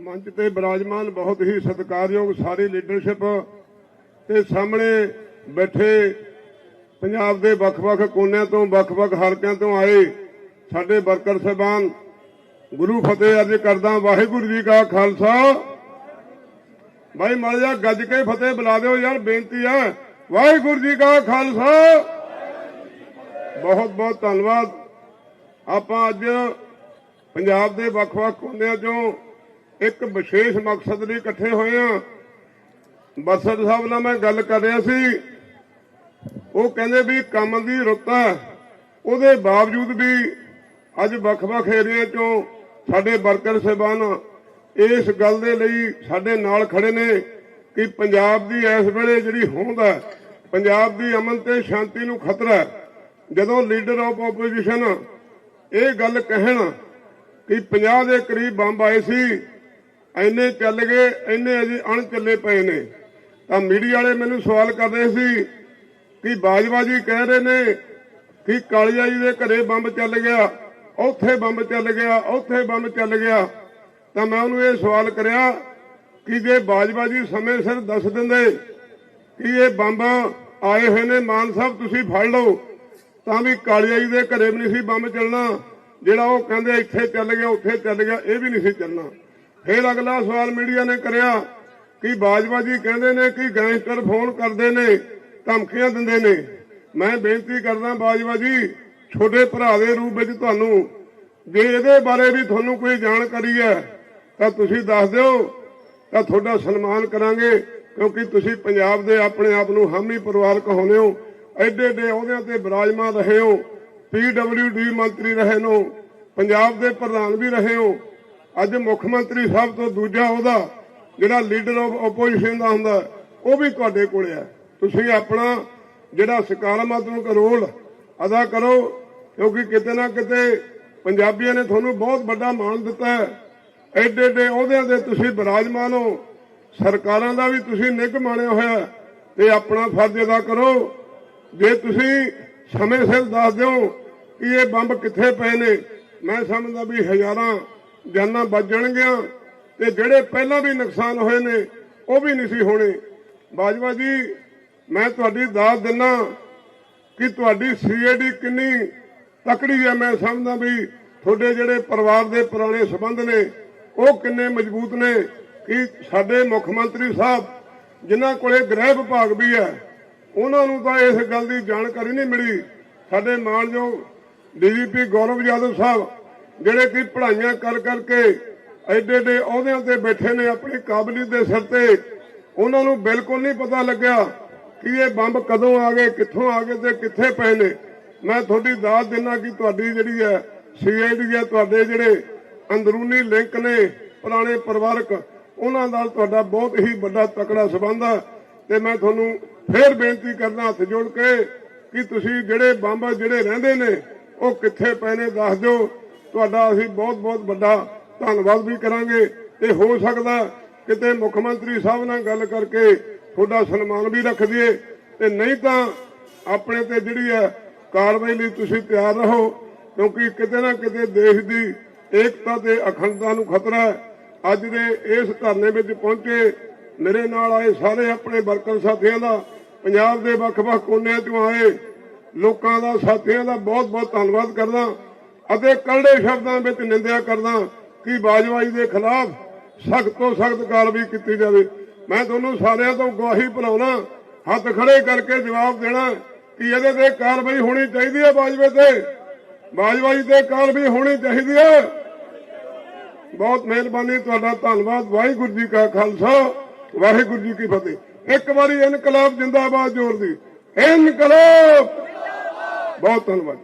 ਮੰਚ ਤੇ ਬਿਰਾਜਮਾਨ ਬਹੁਤ ਹੀ ਸਤਿਕਾਰਯੋਗ ਸਾਰੀ ਲੀਡਰਸ਼ਿਪ ਤੇ ਸਾਹਮਣੇ ਬੈਠੇ ਪੰਜਾਬ ਦੇ ਵੱਖ-ਵੱਖ ਕੋਨਿਆਂ ਤੋਂ, ਵੱਖ-ਵੱਖ ਹਲਕਿਆਂ ਤੋਂ ਆਏ ਸਾਡੇ ਵਰਕਰ ਸਾਹਿਬਾਨ। ਗੁਰੂ ਫਤਿਹ ਅਰਜ ਕਰਦਾ ਵਾਹਿਗੁਰੂ ਜੀ ਕਾ ਖਾਲਸਾ। ਭਾਈ ਮੜ ਗੱਜ ਕੇ ਫਤਿਹ ਬੁਲਾ ਦਿਓ ਯਾਰ, ਬੇਨਤੀ ਹੈ। ਵਾਹਿਗੁਰੂ ਜੀ ਕਾ ਖਾਲਸਾ। ਬਹੁਤ ਬਹੁਤ ਧੰਨਵਾਦ। ਆਪਾਂ ਅੱਜ ਪੰਜਾਬ ਦੇ ਵੱਖ-ਵੱਖ ਕੋਨਿਆਂ ਚੋਂ ਇੱਕ ਵਿਸ਼ੇਸ਼ ਮਕਸਦ ਲਈ ਇਕੱਠੇ ਹੋਏ ਆ। ਬਸਰ ਸਾਹਿਬ ਨਾਲ ਮੈਂ ਗੱਲ ਕਰ ਰਿਹਾ ਸੀ। ਉਹ ਕਹਿੰਦੇ ਵੀ ਕੰਮ ਦੀ ਰੁੱਤ ਉਹਦੇ ਬਾਵਜੂਦ ਵੀ ਅੱਜ ਵੱਖ-ਵੱਖ ਏਰੀਆ ਚੋਂ ਸਾਡੇ ਵਰਕਰ ਸਹਿਬਾਨ ਇਸ ਗੱਲ ਦੇ ਲਈ ਸਾਡੇ ਨਾਲ ਖੜੇ ਨੇ ਕਿ ਪੰਜਾਬ ਦੀ ਇਸ ਵੇਲੇ ਜਿਹੜੀ ਹੋਂਦ ਹੈ, ਪੰਜਾਬ ਦੀ ਅਮਨ ਤੇ ਸ਼ਾਂਤੀ ਨੂੰ ਖਤਰਾ ਹੈ। ਜਦੋਂ ਲੀਡਰ ਆਫ ਆਪੋਜੀਸ਼ਨ ਇਹ ਗੱਲ ਕਹਿਣ ਕਿ 50 ਦੇ ਕਰੀਬ ਬੰਬ ਆਏ ਸੀ ਇੰਨੇ ਚੱਲ ਗਏ, ਇੰਨੇ ਅਜੇ ਅਣ ਚੱਲੇ ਪਏ ਨੇ। ਤਾਂ ਮੀਡੀਆ ਵਾਲੇ ਮੈਨੂੰ ਸਵਾਲ ਕਰ ਰਹੇ ਸੀ ਕਿ ਬਾਜਵਾ ਜੀ ਕਹਿ ਰਹੇ ਨੇ ਕਿ ਕਾਲੀਆ ਜੀ ਦੇ ਘਰੇ ਬੰਬ ਚੱਲ ਗਿਆ, ਉੱਥੇ ਬੰਬ ਚੱਲ ਗਿਆ, ਉੱਥੇ ਬੰਬ ਚੱਲ ਗਿਆ। ਤਾਂ ਮੈਂ ਉਹਨੂੰ ਇਹ ਸਵਾਲ ਕਰਿਆ ਕਿ ਜੇ ਬਾਜਵਾ ਜੀ ਸਮੇਂ ਸਿਰ ਦੱਸ ਦਿੰਦੇ ਕਿ ਇਹ ਬੰਬ ਆਏ ਹੋਏ ਨੇ, ਮਾਨ ਸਾਹਿਬ ਤੁਸੀਂ ਫੜ ਲਓ, ਤਾਂ ਵੀ ਕਾਲੀਆ ਜੀ ਦੇ ਘਰੇ ਵੀ ਨਹੀਂ ਸੀ ਬੰਬ ਚੱਲਣਾ, ਜਿਹੜਾ ਉਹ ਕਹਿੰਦੇ ਇੱਥੇ ਚੱਲ ਗਿਆ, ਉੱਥੇ ਚੱਲ ਗਿਆ, ਇਹ ਵੀ ਨਹੀਂ ਸੀ ਚੱਲਣਾ। ਫਿਰ ਅਗਲਾ ਸਵਾਲ ਮੀਡੀਆ ਨੇ ਕਰਿਆ ਕਿ ਬਾਜਵਾ ਜੀ ਕਹਿੰਦੇ ਨੇ ਕਿ ਗੈਂਗਸਟਰ ਫੋਨ ਕਰਦੇ ਨੇ, ਧਮਕੀਆਂ ਦਿੰਦੇ ਨੇ। ਮੈਂ ਬੇਨਤੀ ਕਰਦਾ ਬਾਜਵਾ ਜੀ, ਛੋਟੇ ਭਰਾ ਦੇ ਰੂਪ ਵਿੱਚ ਤੁਹਾਨੂੰ, ਜੇ ਇਹਦੇ ਬਾਰੇ ਵੀ ਤੁਹਾਨੂੰ ਕੋਈ ਜਾਣਕਾਰੀ ਹੈ, ਤਾਂ ਤੁਸੀਂ ਦੱਸ ਦਿਓ, ਤਾਂ ਤੁਹਾਡਾ ਸਨਮਾਨ ਕਰਾਂਗੇ, ਕਿਉਂਕਿ ਤੁਸੀਂ ਪੰਜਾਬ ਦੇ ਆਪਣੇ ਆਪ ਨੂੰ ਹਾਮੀ ਪਰਿਵਾਰ ਕਹਾਉਂਦੇ ਹੋ, ਐਡੇ ਐਡੇ ਅਹੁਦਿਆਂ ਤੇ ਬਿਰਾਜਮਾਨ ਰਹੇ ਹੋ ਪੀਡਬਲਯੂਡੀ ਮੰਤਰੀ ਰਹੇ ਹੋ, ਪੰਜਾਬ ਦੇ ਪ੍ਰਧਾਨ ਵੀ ਰਹੇ ਹੋ ਅੱਜ ਮੁੱਖ ਮੰਤਰੀ ਸਾਹਿਬ ਤੋਂ ਦੂਜਾ ਉਹਦਾ, ਜਿਹੜਾ ਲੀਡਰ ਆਫ ਆਪੋਜੀਸ਼ਨ ਦਾ ਹੁੰਦਾ, ਉਹ ਵੀ ਤੁਹਾਡੇ ਕੋਲ ਹੈ। ਤੁਸੀਂ ਆਪਣਾ ਜਿਹੜਾ ਸਕਾਰਾਤਮਕ ਰੋਲ ਅਦਾ ਕਰੋ, ਕਿਉਂਕਿ ਕਿਤੇ ਨਾ ਕਿਤੇ ਪੰਜਾਬੀਆਂ ਨੇ ਤੁਹਾਨੂੰ ਬਹੁਤ ਵੱਡਾ ਮਾਣ ਦਿੱਤਾ ਹੈ। ਐਡੇ ਐਡੇ ਅਹੁਦਿਆਂ ਦੇ ਤੁਸੀਂ ਬਿਰਾਜਮਾਨ ਹੋ। ਸਰਕਾਰਾਂ ਦਾ ਵੀ ਤੁਸੀਂ ਨਿੱਘ ਮਾਣਿਆ ਹੋਇਆ ਤੇ ਆਪਣਾ ਫਰਜ਼ ਅਦਾ ਕਰੋ। ਜੇ ਤੁਸੀਂ ਸਮੇਂ ਸਿਰ ਦੱਸ ਦਿਓ ਕਿ ਇਹ ਬੰਬ ਕਿੱਥੇ ਪਏ ਨੇ, ਮੈਂ ਸਮਝਦਾ ਵੀ ਹਜ਼ਾਰਾਂ ਜਾਨਾਂ ਬਚ ਜਾਣਗੀਆਂ ਤੇ ਜਿਹੜੇ ਪਹਿਲਾਂ ਵੀ ਨੁਕਸਾਨ ਹੋਏ ਨੇ, ਉਹ ਵੀ ਨਹੀਂ ਸੀ ਹੋਣੇ। ਬਾਜਵਾ ਜੀ, ਮੈਂ ਤੁਹਾਡੀ ਦਾਤ ਦਿੰਨਾ ਕਿ ਤੁਹਾਡੀ ਸੀਏਡੀ ਕਿੰਨੀ ਤਕੜੀ ਹੈ। ਮੈਂ ਸਮਝਦਾ ਵੀ ਤੁਹਾਡੇ ਜਿਹੜੇ ਪਰਿਵਾਰ ਦੇ ਪੁਰਾਣੇ ਸਬੰਧ ਨੇ, ਉਹ ਕਿੰਨੇ ਮਜ਼ਬੂਤ ਨੇ ਕਿ ਸਾਡੇ ਮੁੱਖ ਮੰਤਰੀ ਸਾਹਿਬ, ਜਿਨ੍ਹਾਂ ਕੋਲੇ ਗ੍ਰਹਿ ਵਿਭਾਗ ਵੀ ਹੈ, ਉਹਨਾਂ ਨੂੰ ਤਾਂ ਇਸ ਗੱਲ ਦੀ ਜਾਣਕਾਰੀ ਨਹੀਂ ਮਿਲੀ। ਸਾਡੇ ਮਾਨਯੋਗ ਡੀਜੀਪੀ ਗੌਰਵ ਯਾਦਵ ਸਾਹਿਬ ਜਿਹੜੇ ਕਿ ਪੜ੍ਹਾਈਆਂ ਕਰ ਕਰਕੇ ਐਡੇ ਐਡੇ ਅਹੁਦਿਆਂ ਤੇ ਬੈਠੇ ਨੇ ਆਪਣੀ ਕਾਬਲੀਅਤ ਦੇ ਸਿਰ ਤੇ, ਉਹਨਾਂ ਨੂੰ ਬਿਲਕੁਲ ਨਹੀਂ ਪਤਾ ਲੱਗਿਆ ਕਿ ਇਹ ਬੰਬ ਕਦੋਂ ਆ ਗਏ, ਕਿੱਥੋਂ ਆ ਗਏ ਤੇ ਕਿੱਥੇ ਪਏ ਨੇ। ਮੈਂ ਤੁਹਾਡੀ ਦਾਤ ਦਿੰਦਾ ਕਿ ਤੁਹਾਡੀ ਜਿਹੜੀ ਹੈ ਸੀਆਈਡੀ ਹੈ, ਤੁਹਾਡੇ ਜਿਹੜੇ ਅੰਦਰੂਨੀ ਲਿੰਕ ਨੇ ਪੁਰਾਣੇ ਪਰਿਵਾਰਕ, ਉਹਨਾਂ ਨਾਲ ਤੁਹਾਡਾ ਬਹੁਤ ਹੀ ਵੱਡਾ ਤਕੜਾ ਸਬੰਧ ਹੈ ਤੇ ਮੈਂ ਤੁਹਾਨੂੰ ਫੇਰ ਬੇਨਤੀ ਕਰਦਾ ਹੱਥ ਜੋੜ ਕੇ ਕਿ ਤੁਸੀਂ ਜਿਹੜੇ ਬੰਬ ਜਿਹੜੇ ਰਹਿੰਦੇ ਨੇ, ਉਹ ਕਿੱਥੇ ਪਏ ਨੇ ਦੱਸ ਦਿਓ। ਤੁਹਾਡਾ ਅਸੀਂ ਬਹੁਤ ਬਹੁਤ ਵੱਡਾ ਧੰਨਵਾਦ ਵੀ ਕਰਾਂਗੇ। ਤੇ ਹੋ ਸਕਦਾ ਕਿਤੇ ਮੁੱਖ ਮੰਤਰੀ ਸਾਹਿਬ ਨਾਲ ਗੱਲ ਕਰਕੇ ਤੁਹਾਡਾ ਸਨਮਾਨ ਵੀ ਰੱਖ ਦਈਏ। ਤੇ ਨਹੀਂ ਤਾਂ ਆਪਣੇ ਤੇ ਜਿਹੜੀ ਹੈ ਕਾਰਵਾਈ ਲਈ ਤੁਸੀਂ ਤਿਆਰ ਰਹੋ, ਕਿਉਂਕਿ ਕਿਤੇ ਨਾ ਕਿਤੇ ਦੇਸ਼ ਦੀ ਏਕਤਾ ਤੇ ਅਖੰਡਤਾ ਨੂੰ ਖਤਰਾ ਹੈ। ਅੱਜ ਦੇ ਇਸ ਧਰਨੇ ਵਿੱਚ ਪਹੁੰਚੇ ਮੇਰੇ ਨਾਲ ਆਏ ਸਾਰੇ ਆਪਣੇ ਵਰਕਰ ਸਾਥੀਆਂ ਦਾ, ਪੰਜਾਬ ਦੇ ਵੱਖ-ਵੱਖ ਕੋਨਿਆਂ ਤੋਂ ਆਏ ਲੋਕਾਂ ਦਾ ਸਾਥੀਆਂ ਦਾ ਬਹੁਤ-ਬਹੁਤ ਧੰਨਵਾਦ ਕਰਦਾ। ਅਤੇ ਕਲੜੇ ਸ਼ਬਦਾਂ ਵਿੱਚ ਨਿੰਦਿਆ ਕਰਦਾ ਕਿ ਬਾਜਵਾਈ ਦੇ ਖਿਲਾਫ ਸਖਤ ਤੋਂ ਸਖਤ ਕਾਰਵਾਈ ਕੀਤੀ ਜਾਵੇ। ਮੈਂ ਤੁਹਾਨੂੰ ਸਾਰਿਆਂ ਤੋਂ ਗਵਾਹੀ ਭਰਾਉਣਾ ਹੱਥ ਖੜੇ ਕਰਕੇ ਜਵਾਬ ਦੇਣਾ ਕਿ ਇਹਦੇ ਤੇ ਕਾਰਵਾਈ ਹੋਣੀ ਚਾਹੀਦੀ ਹੈ ਬਾਜਵੇ ਤੇ। ਬਾਜਵਾਈ ਤੇ ਕਾਰਵਾਈ ਹੋਣੀ ਚਾਹੀਦੀ ਹੈ। ਬਹੁਤ ਮਿਹਰਬਾਨੀ, ਤੁਹਾਡਾ ਧੰਨਵਾਦ। ਵਾਹਿਗੁਰੂ ਜੀ ਕਾ ਖਾਲਸਾ, ਵਾਹਿਗੁਰੂ ਜੀ ਕੀ ਫਤਿਹ। ਇੱਕ ਵਾਰੀ ਇਨਕਲਾਬ ਜਿੰਦਾਬਾਦ ਜ਼ੋਰ ਦੀ। ਇਨਕਲਾਬ! ਬਹੁਤ ਧੰਨਵਾਦ।